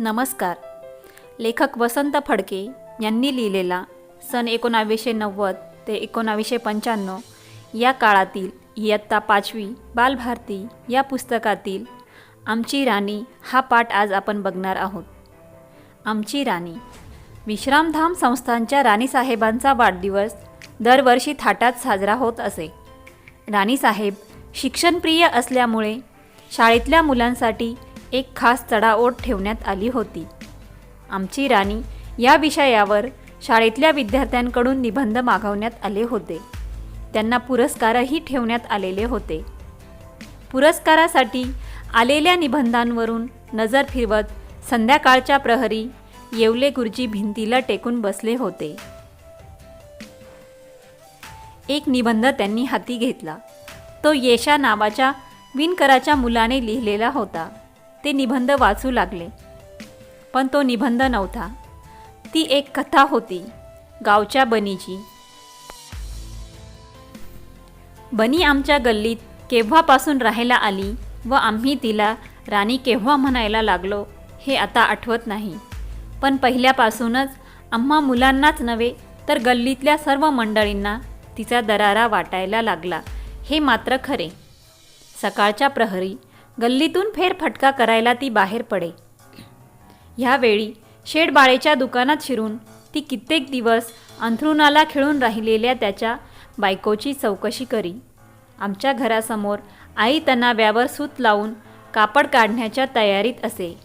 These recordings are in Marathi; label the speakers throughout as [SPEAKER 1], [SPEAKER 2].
[SPEAKER 1] नमस्कार. लेखक वसंत फडके यांनी लिहिलेला सन एकोणावीसशे नव्वद ते एकोणावीसशे पंच्याण्णव या काळातील इयत्ता पाचवी बालभारती या पुस्तकातील आमची राणी हा पाठ आज आपण बघणार आहोत. आमची राणी. विश्रामधाम संस्थांच्या राणीसाहेबांचा वाढदिवस दरवर्षी थाटात साजरा होत असे. राणीसाहेब शिक्षणप्रिय असल्यामुळे शाळेतल्या मुलांसाठी एक खास चढाओढ ठेवण्यात आली होती. आमची राणी या विषयावर शाळेतल्या विद्यार्थ्यांकडून निबंध मागवण्यात आले होते. त्यांना पुरस्कारही ठेवण्यात आलेले होते. पुरस्कारासाठी आलेल्या निबंधांवरून नजर फिरवत संध्याकाळच्या प्रहरी येवले गुरुजी भिंतीला टेकून बसले होते. एक निबंध त्यांनी हाती घेतला. तो येशा नावाच्या विणकराच्या मुलाने लिहिलेला होता. ते निबंध वाचू लागले. पण तो निबंध नव्हता. ती एक कथा होती. गावच्या बनीची. बनी आमच्या गल्लीत केव्हापासून राहायला आली व आम्ही तिला राणी केव्हा म्हणायला लागलो हे आता आठवत नाही. पण पहिल्यापासूनच आम्हा मुलांनाच नव्हे तर गल्लीतल्या सर्व मंडळींना तिचा दरारा वाटायला लागला. हे मात्र खरे. सकाळच्या प्रहरी गल्लीतून फेरफटका करायला ती बाहेर पडे. ह्यावेळी शेडबाळेच्या दुकानात शिरून ती कित्येक दिवस अंथरुणाला खिळून राहिलेल्या त्याच्या बायकोची चौकशी करी. आमच्या घरासमोर आई तणाव्यावर सूत लावून कापड काढण्याच्या तयारीत असे.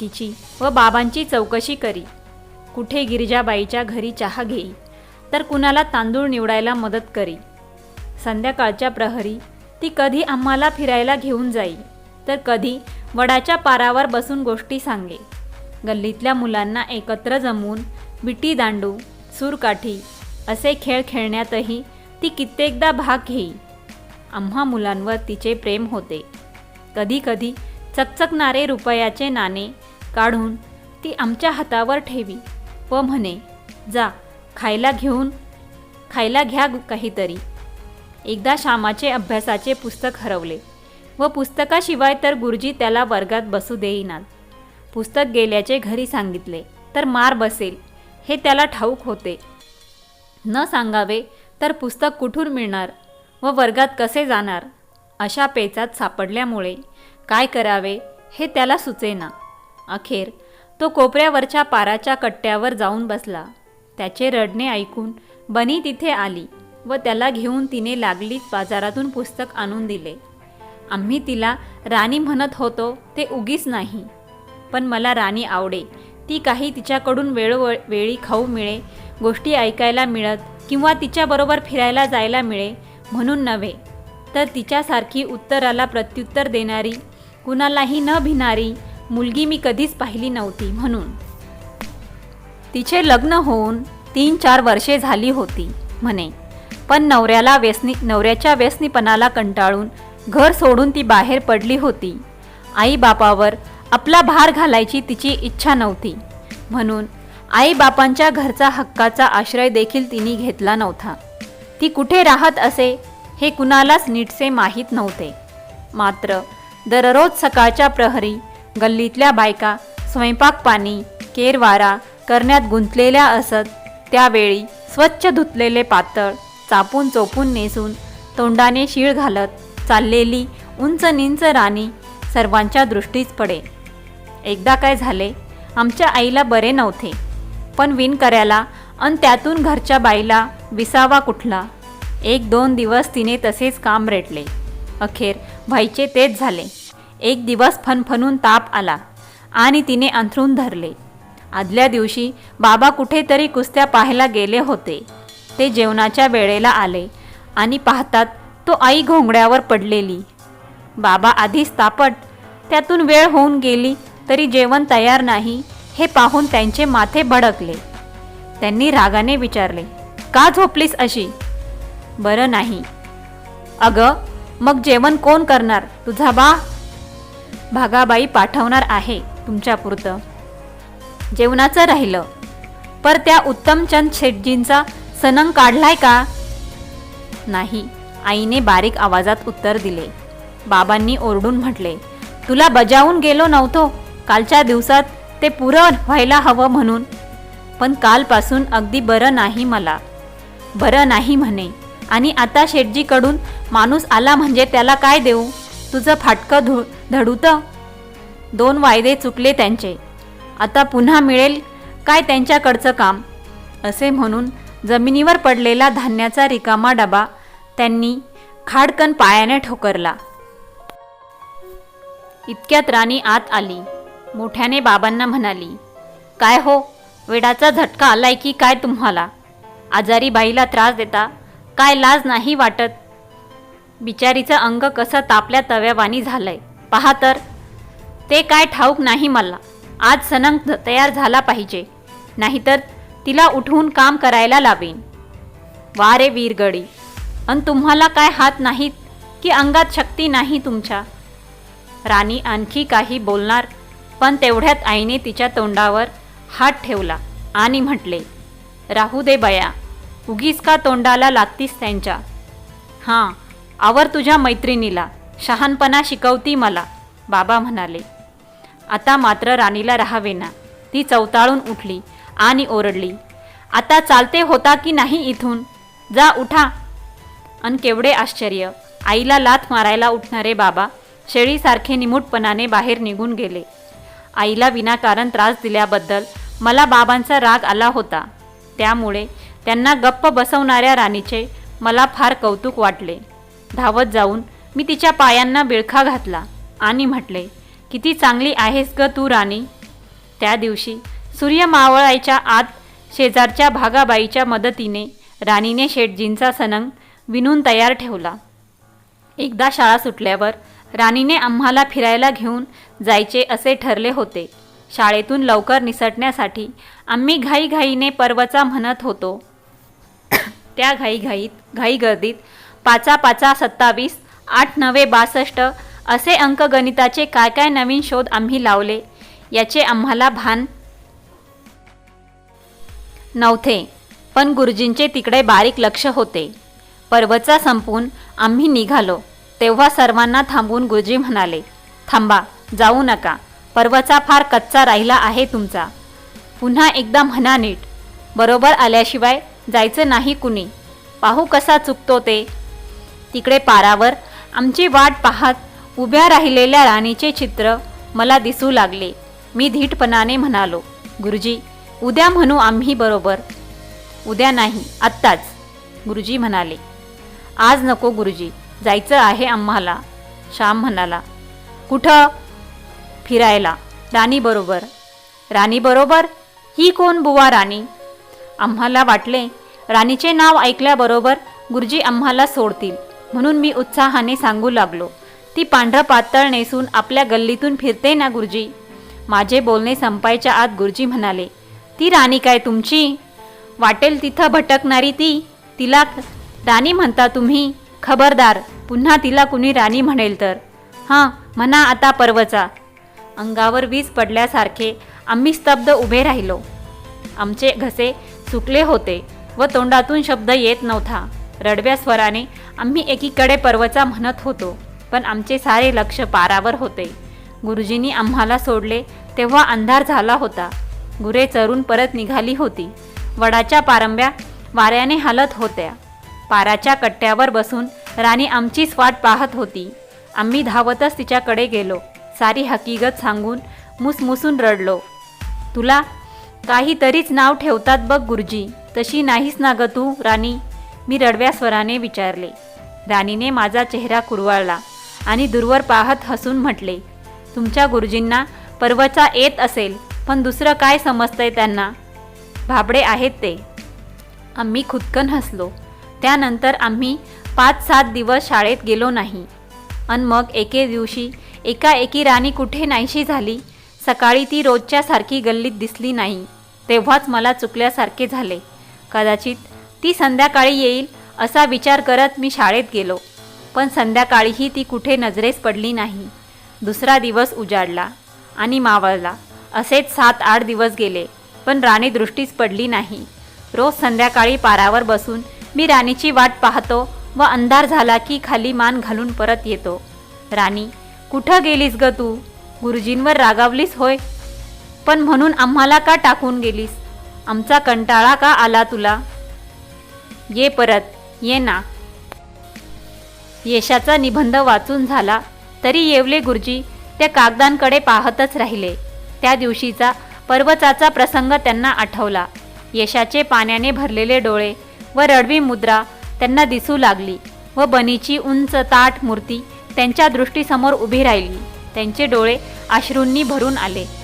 [SPEAKER 1] तिची व बाबांची चौकशी करी. कुठे गिरिजाबाईच्या घरी चहा घेई तर कुणाला तांदूळ निवडायला मदत करी. संध्याकाळच्या प्रहरी ती कधी आम्हाला फिरायला घेऊन जाई. तर कधी वडाच्या पारावर बसून गोष्टी सांगे. गल्लीतल्या मुलांना एकत्र जमवून विटी दांडू सूरकाठी असे खेळ खेळण्यातही ती कित्येकदा भाग घेई. आम्हा मुलांवर तिचे प्रेम होते. कधीकधी चकचकणारे रुपयाचे नाणे काढून ती आमच्या हातावर ठेवी व म्हणे जा खायला घेऊन खायला घ्या काहीतरी. एकदा श्यामाचे अभ्यासाचे पुस्तक हरवले. व पुस्तकाशिवाय तर गुरुजी त्याला वर्गात बसू देईनात. पुस्तक गेल्याचे घरी सांगितले तर मार बसेल. हे त्याला ठाऊक होते. न सांगावे तर पुस्तक कुठून मिळणार व वर्गात कसे जाणार? अशा पेचात सापडल्यामुळे काय करावे हे त्याला सुचेना. अखेर तो कोपऱ्यावरच्या पाराच्या कट्ट्यावर जाऊन बसला. त्याचे रडणे ऐकून बनी तिथे आली व त्याला घेऊन तिने लागलीच बाजारातून पुस्तक आणून दिले. आम्ही तिला राणी म्हणत होतो ते उगीच नाही. पण मला राणी आवडे. ती काही तिच्याकडून वेळोवेळी वेळी खाऊ मिळे. गोष्टी ऐकायला मिळत किंवा तिच्याबरोबर फिरायला जायला मिळे म्हणून नव्हे. तर तिच्यासारखी उत्तराला प्रत्युत्तर देणारी कुणालाही न भिणारी मुलगी मी कधीच पाहिली नव्हती म्हणून. तिचे लग्न होऊन तीन चार वर्षे झाली होती म्हणे. पण नवऱ्याला व्यसनी नवऱ्याच्या व्यसनीपणाला कंटाळून घर सोडून ती बाहेर पडली होती. आई बापावर आपला भार घालायची तिची इच्छा नव्हती. म्हणून आई बापांच्या घरचा हक्काचा आश्रय देखील तिने घेतला नव्हता. ती कुठे राहत असे हे कुणालाच नीटसे माहीत नव्हते. मात्र दररोज सकाळच्या प्रहरी गल्लीतल्या बायका स्वयंपाक पाणी केरवारा करण्यात गुंतलेल्या असत त्यावेळी स्वच्छ धुतलेले पातळ चापून चोपून नेसून तोंडाने शीळ घालत चाललेली उंच निंच राणी सर्वांच्या दृष्टीच पडे. एकदा काय झाले आमच्या आईला बरे नव्हते. पण विणकऱ्याला अन त्यातून घरच्या बाईला विसावा कुठला? एक दोन दिवस तिने तसेच काम रेटले. अखेर व्हायचे तेच झाले. एक दिवस फनफनून ताप आला आणि तिने अंथरून धरले. आदल्या दिवशी बाबा कुठेतरी कुस्त्या पाहायला गेले होते. ते जेवणाच्या वेळेला आले आणि पाहतात तो आई घोंगड्यावर पडलेली. बाबा आधीच तापट त्यातून वेळ होऊन गेली तरी जेवण तयार नाही हे पाहून त्यांचे माथे भडकले. त्यांनी रागाने विचारले का झोपलीस अशी? बरं नाही. अगं मग जेवण कोण करणार? तुझा बा? भागाबाई पाठवणार आहे तुमच्यापुरतं जेवणाचं राहिलं. पर त्या उत्तमचंद शेटजींचा सनंग काढलाय का? नाही. आईने बारीक आवाजात उत्तर दिले. बाबांनी ओरडून म्हटले तुला बजावून गेलो नव्हतो. कालच्या दिवसात ते पुरं व्हायला हवं म्हणून. पण कालपासून अगदी बरं नाही मला. बरं नाही म्हणे. आणि आता शेटजीकडून माणूस आला म्हणजे त्याला काय देऊ? तुझं फाटकं धु धडूतं? दोन वायदे चुकले त्यांचे. आता पुन्हा मिळेल काय त्यांच्याकडचं काम? असे म्हणून जमिनीवर पडलेला धान्याचा रिकामा डबा त्यांनी खाडकन पायाने ठोकरला. इतक्यात राणी आत आली. मोठ्याने बाबांना म्हणाली काय हो वेडाचा झटका आलाय की काय तुम्हाला? आजारी बाईला त्रास देता काय लाज नाही वाटत? बिचारीचं अंग कसं तापल्या तव्यावानी झालंय. पहा तर ते काय ठाऊक नाही मला. आज सनंग तयार झाला पाहिजे. नाहीतर तिला उठवून काम करायला लावेन. वा रे वीरगडी आणि तुम्हाला काय हात नाहीत की अंगात शक्ती नाही तुमच्या? राणी आणखी काही बोलणार पण तेवढ्यात आईने तिच्या तोंडावर हात ठेवला आणि म्हटले राहू दे बया उगीच का तोंडाला लागतीस त्यांच्या? हां आवर तुझ्या मैत्रिणीला शहानपणा शिकवती मला बाबा म्हणाले. आता मात्र राणीला राहावेना ती चवताळून उठली आणि ओरडली आता चालते होता की नाही इथून? जा उठा अन केवढे आश्चर्य. आईला लाथ मारायला उठणारे बाबा शेळीसारखे निमूटपणाने बाहेर निघून गेले. आईला विनाकारण त्रास दिल्याबद्दल मला बाबांचा राग आला होता. त्यामुळे त्यांना गप्प बसवणाऱ्या राणीचे मला फार कौतुक वाटले. धावत जाऊन मी तिच्या पायांना बिळखा घातला आणि म्हटले किती चांगली आहेस ग तू राणी. त्या दिवशी सूर्य मावळायच्या आत शेजारच्या भागाबाईच्या मदतीने राणीने शेटजींचा सनंग विणून तयार ठेवला. एकदा शाळा सुटल्यावर राणीने आम्हाला फिरायला घेऊन जायचे असे ठरले होते. शाळेतून लवकर निसटण्यासाठी आम्ही घाईघाईने पर्वचा म्हणत होतो. त्या घाईघाईत घाईगर्दीत पाचा पाचा सत्तावीस आठ नवे बासष्ट असे अंक गणिताचे काय काय नवीन शोध आम्ही लावले याचे आम्हाला भान नव्हते. पण गुरुजींचे तिकडे बारीक लक्ष होते. पर्वचा संपून आम्ही निघालो. तेव्हा सर्वांना थांबून गुरुजी म्हणाले थांबा जाऊ नका. पर्वचा फार कच्चा राहिला आहे तुमचा. पुन्हा एकदा म्हणा नीट. बरोबर आल्याशिवाय जायचं नाही कुणी. पाहू कसा चुकतो ते. तिकडे पारावर आमची वाट पाहत उभ्या राहिलेल्या राणीचे चित्र मला दिसू लागले. मी धीटपणाने म्हणालो गुरुजी उद्या म्हणू आम्ही बरोबर. उद्या नाही आत्ताच. गुरुजी म्हणाले. आज नको गुरुजी जायचं आहे आम्हाला. श्याम म्हणाला कुठं? फिरायला. राणीबरोबर. राणीबरोबर? ही कोण बुवा राणी? आम्हाला वाटले राणीचे नाव ऐकल्याबरोबर गुरुजी आम्हाला सोडतील. म्हणून मी उत्साहाने सांगू लागलो ती पांढरं पातळ नेसून आपल्या गल्लीतून फिरते ना गुरुजी? माझे बोलणे संपायच्या आत गुरुजी म्हणाले ती राणी काय तुमची? वाटेल तिथं भटकणारी ती तिला राणी म्हणता तुम्ही खबरदार पुन्हा तिला कुणी राणी म्हणेल तर? हां म्हणा आता पर्वचा. अंगावर वीज पडल्यासारखे आम्ही स्तब्ध उभे राहिलो. आमचे घसे सुकले होते व तोंडातून शब्द येत नव्हता. रडव्या स्वराने आम्ही एकीकडे पर्वचा म्हणत होतो पण आमचे सारे लक्ष पारावर होते. गुरुजींनी आम्हाला सोडले तेव्हा अंधार झाला होता. गुरे चरून परत निघाली होती. वडाच्या पारंब्या वाऱ्याने हालत होत्या. पाराच्या कट्ट्यावर बसून राणी आमचीच वाट पाहत होती. आम्ही धावतच तिच्याकडे गेलो. सारी हकीकत सांगून मुसमुसून रडलो. तुला काहीतरीच नाव ठेवतात बघ गुरुजी. तशी नाहीस ना ग तू राणी मी रडव्या स्वराने विचारले. राणीने माझा चेहरा कुरवाळला आणि दूरवर पाहत हसून म्हटले तुमच्या गुरुजींना पर्वचा येत असेल पण दुसरं काय समजतंय त्यांना? भाबडे आहेत ते. आम्ही खुदकन हसलो. त्यानंतर आम्ही पाच सात दिवस शाळेत गेलो नाही. अन मग एके दिवशी एकाएकी राणी कुठे नाहीशी झाली. सकाळी ती रोजच्या सारखी गल्लीत दिसली नाही. तेव्हाच मला चुकल्यासारखे झाले. कदाचित ती संध्याकाळी येईल असा विचार करत मी शाळेत गेलो. पण संध्याकाळीही ती कुठे नजरेस पडली नाही. दुसरा दिवस उजाडला आणि मावळला. असेच सात आठ दिवस गेले. पण राणी दृष्टीच पडली नाही. रोज संध्याकाळी पारावर बसून मी राणीची वाट पाहतो व अंधार झाला की खाली मान घालून परत येतो. राणी कुठं गेलीस ग तू? गुरुजींवर रागावलीस होय? पण म्हणून आम्हाला का टाकून गेलीस? आमचा कंटाळा का आला तुला? ये परत ये ना. यशाचा निबंध वाचून झाला तरी येवले गुरुजी त्या कागदांकडे पाहतच राहिले. त्या दिवशीचा पर्वताचा प्रसंग त्यांना आठवला. यशाचे पाण्याने भरलेले डोळे व रडवी मुद्रा त्यांना दिसू लागली व बनीची उंच ताठ मूर्ती त्यांच्या दृष्टीसमोर उभी राहिली. त्यांचे डोळे अश्रूंनी भरून आले.